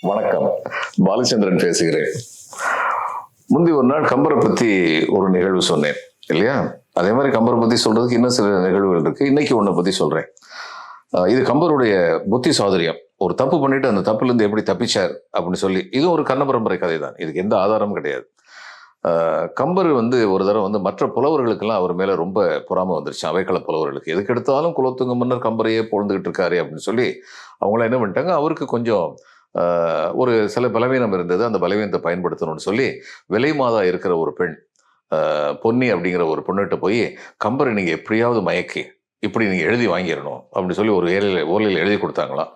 வணக்கம். பாலச்சந்திரன் பேசுகிறேன். முந்தி ஒரு நாள் கம்பரை பத்தி ஒரு நிகழ்வு சொன்னேன் இல்லையா? அதே மாதிரி கம்பரை பத்தி சொல்றதுக்கு இன்னும் சில நிகழ்வுகள் இருக்கு. இன்னைக்கு ஒன்றை பத்தி சொல்றேன். இது கம்பருடைய புத்தி சாதுரியம் ஒரு தப்பு பண்ணிட்டு அந்த தப்புல இருந்து எப்படி தப்பிச்சார் அப்படின்னு சொல்லி இதுவும் ஒரு கண்ண பரம்பரை கதை தான் இதுக்கு எந்த ஆதாரமும் கிடையாது. ஆஹ் கம்பர் வந்து ஒரு தடவை வந்து மற்ற புலவர்களுக்கெல்லாம் அவர் மேல ரொம்ப பொறாமல் வந்துருச்சு. அவைக்கள புலவர்களுக்கு. எதுக்கு எடுத்தாலும் குலத்துங்க முன்னர் கம்பரையே பொழுதுகிட்டு இருக்காரு அப்படின்னு சொல்லி அவங்களாம் என்ன பண்ணிட்டாங்க? அவருக்கு கொஞ்சம் ஒரு சில பலவீனம் இருந்தது. அந்த பலவீனத்தை பயன்படுத்தணும்னு சொல்லி விலை மாதா இருக்கிற ஒரு பெண் பொன்னி அப்படிங்கிற ஒரு பொண்ணுகிட்ட போய் கம்பரை நீங்கள் எப்படியாவது மயக்கி இப்படி நீங்கள் எழுதி வாங்கிடணும் அப்படின்னு சொல்லி ஒரு ஏழையில் ஓலையில் எழுதி கொடுத்தாங்களாம்.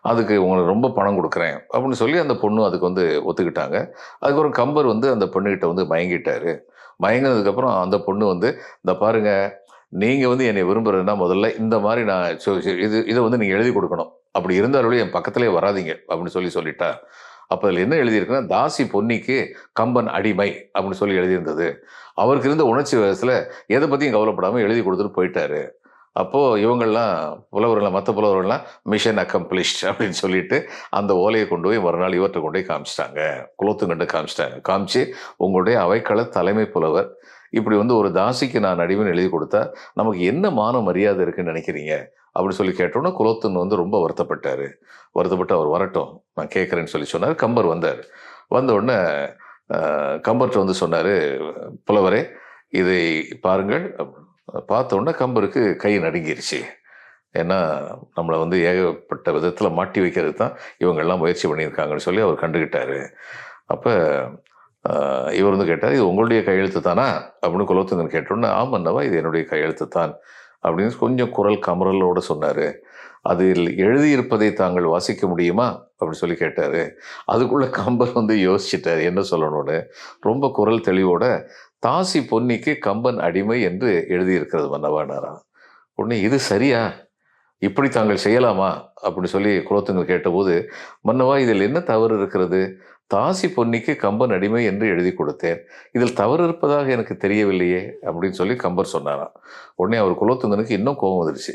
அதுக்கு உங்களுக்கு ரொம்ப பணம் கொடுக்குறேன் அப்படின்னு சொல்லி அந்த பொண்ணு அதுக்கு வந்து ஒத்துக்கிட்டாங்க. அதுக்கப்புறம் கம்பர் வந்து அந்த பொண்ணுகிட்ட வந்து மயங்கிட்டாரு. மயங்கினதுக்கப்புறம் அந்த பொண்ணு வந்து இந்த பாருங்கள் நீங்கள் வந்து என்னை விரும்புகிறதுனா முதல்ல இந்த மாதிரி நான் சொ- இது இதை வந்து நீங்கள் எழுதி கொடுக்கணும். அப்படி இருந்தாலும் என் பக்கத்திலே வராதீங்க அப்படின்னு சொல்லி சொல்லிட்டா. அப்போ அதில் என்ன எழுதியிருக்குன்னா தாசி பொன்னிக்கு கம்பன் அடிமை அப்படின்னு சொல்லி எழுதியிருந்தது. அவருக்கு இருந்த உணர்ச்சி வயசில் எதை பற்றியும் கவலைப்படாமல் எழுதி கொடுத்துட்டு போயிட்டாரு. அப்போது இவங்கள்லாம் புலவர்கள்லாம் மற்ற புலவர்கள்லாம் மிஷன் அக்கம்ப்ளிஷ்ட் அப்படின்னு சொல்லிட்டு அந்த ஓலையை கொண்டு போய் மறுநாள் இவர்கிட்ட கொண்டு போய் காமிச்சிட்டாங்க. குலத்துங்கண்டு காமிச்சிட்டாங்க. காமிச்சு உங்களுடைய அவைக்கள தலைமை புலவர் இப்படி வந்து ஒரு தாசிக்கு நான் அடிமைன்னு எழுதி கொடுத்தா நமக்கு என்ன மான மரியாதை இருக்குன்னு நினைக்கிறீங்க? அப்படி சொல்லி கேட்டோன்னே குலத்துன்னு வந்து ரொம்ப வருத்தப்பட்டார். வருத்தப்பட்டு அவர் வரட்டும் நான் கேட்குறேன்னு சொல்லி சொன்னார். கம்பர் வந்தார். வந்த உடனே கம்பர்கிட்ட வந்து சொன்னார் புலவரே இதை பாருங்கள். பார்த்த கம்பருக்கு கை நடுங்கிருச்சு. ஏன்னா நம்மளை வந்து ஏகப்பட்ட விதத்தில் மாட்டி வைக்கிறது தான் இவங்கெல்லாம் முயற்சி பண்ணியிருக்காங்கன்னு சொல்லி அவர் கண்டுக்கிட்டார் அப்போ இவர் வந்து கேட்டார் இது உங்களுடைய கையெழுத்து தானா? அப்படின்னு குலத்துங்கன் கேட்டோன்னே ஆமாண்ணவா இது என்னுடைய கையெழுத்து தான் அப்படின்னு கொஞ்சம் குரல் கமரலோடு சொன்னார். அதில் எழுதியிருப்பதை தாங்கள் வாசிக்க முடியுமா? அப்படின்னு சொல்லி கேட்டார். அதுக்குள்ளே கம்பன் வந்து யோசிச்சிட்டார் என்ன சொல்லணும்னு. ரொம்ப குரல் தெளிவோட தாசி பொன்னிக்கு கம்பன் அடிமை என்று எழுதியிருக்கிறது மன்னவானாரா உடனே இது சரியா? இப்படி தாங்கள் செய்யலாமா? அப்படின்னு சொல்லி குலத்துங்க கேட்டபோது மன்னவா இதில் என்ன தவறு இருக்கிறது? தாசி பொன்னிக்கு கம்பன் அடிமை என்று எழுதி கொடுத்தேன். இதில் தவறு இருப்பதாக எனக்கு தெரியவில்லையே அப்படின்னு சொல்லி கம்பர் சொன்னாராம். உடனே அவர் குலோத்துங்கனுக்கு இன்னும் கோபம் வந்துருச்சு.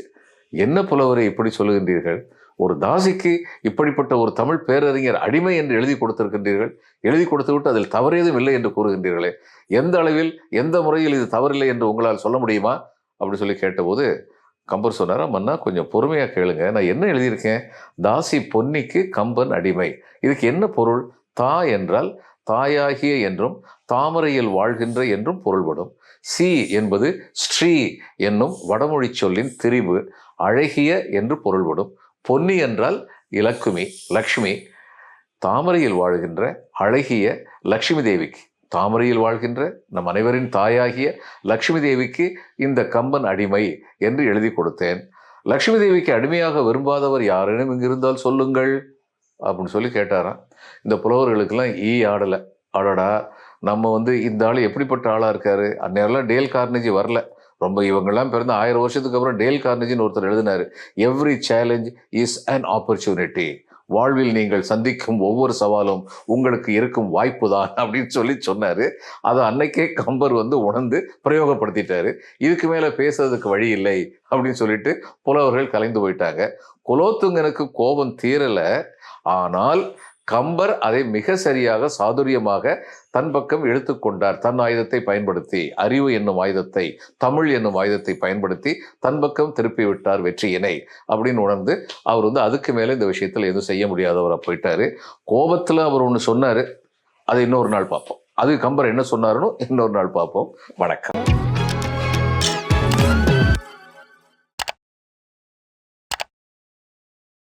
என்ன புலவரை இப்படி சொல்லுகின்றீர்கள்? ஒரு தாசிக்கு இப்படிப்பட்ட ஒரு தமிழ் பேரறிஞர் அடிமை என்று எழுதி கொடுத்திருக்கின்றீர்கள்? எழுதி கொடுத்து விட்டு அதில் தவறேதும் இல்லை என்று கூறுகின்றீர்களே எந்த அளவில் எந்த முறையில் இது தவறில்லை என்று உங்களால் சொல்ல முடியுமா? அப்படி சொல்லி கேட்டபோது கம்பர் சொன்னாரா மன்னா கொஞ்சம் பொறுமையாக கேளுங்க. நான் என்ன எழுதியிருக்கேன்? தாசி பொன்னிக்கு கம்பன் அடிமை. இதுக்கு என்ன பொருள்? தா என்றால் தாயாகிய என்றும் தாமரையில் வாழ்கின்ற என்றும் பொருள்படும். சி என்பது ஸ்ரீ என்னும் வடமொழி சொல்லின் திரிவு அழகிய என்று பொருள்படும். பொன்னி என்றால் இலக்குமி லக்ஷ்மி. தாமரையில் வாழ்கின்ற அழகிய லக்ஷ்மி தேவிக்கு தாமரையில் வாழ்கின்ற நம் அனைவரின் தாயாகிய லக்ஷ்மி தேவிக்கு இந்த கம்பன் அடிமை என்று எழுதி கொடுத்தேன். லக்ஷ்மி தேவிக்கு அடிமையாக விரும்பாதவர் யாரேனும் இங்கிருந்தால் சொல்லுங்கள் அப்படின்னு சொல்லி கேட்டாராம். இந்த புலவர்களுக்கெல்லாம் ஈ ஆடலை. அடடா நம்ம வந்து இந்த ஆள் எப்படிப்பட்ட ஆளாக இருக்காரு? அந்நேரம்லாம் டேல் கார்னேஜி வரல. ரொம்ப இவங்கெல்லாம் பிறந்த ஆயிரம் வருஷத்துக்கு அப்புறம் டேல் கார்னேஜின்னு ஒருத்தர் எழுதினார். Every challenge is an opportunity வாழ்வில் நீங்கள் சந்திக்கும் ஒவ்வொரு சவாலும் உங்களுக்கு இருக்கும் வாய்ப்பு தான் அப்படின்னு சொல்லி சொன்னார். அதை அன்னைக்கே கம்பர் வந்து உணர்ந்து பிரயோகப்படுத்திட்டாரு. இதுக்கு மேலே பேசுறதுக்கு வழி இல்லை அப்படின்னு சொல்லிட்டு புலவர்கள் கலைந்து போயிட்டாங்க. குலோத்துங்கனுக்கு கோபம் தீரலை. ஆனால் கம்பர் அதை மிக சரியாக சாதுரியமாக தன் பக்கம் இழுத்துக்கொண்டார் தன் ஆயுதத்தை பயன்படுத்தி அறிவு என்னும் ஆயுதத்தை தமிழ் என்னும் ஆயுதத்தை பயன்படுத்தி தன் பக்கம் திருப்பி விட்டார் வெற்றியினை அப்படின்னு உணர்ந்து அவர் வந்து அதுக்கு மேலே இந்த விஷயத்தில் எதுவும் செய்ய முடியாதவராக போயிட்டாரு. கோபத்தில் அவர் ஒன்று சொன்னார் அதை இன்னொரு நாள் பார்ப்போம். அது கம்பர் என்ன சொன்னாருன்னு இன்னொரு நாள் பார்ப்போம். வணக்கம்.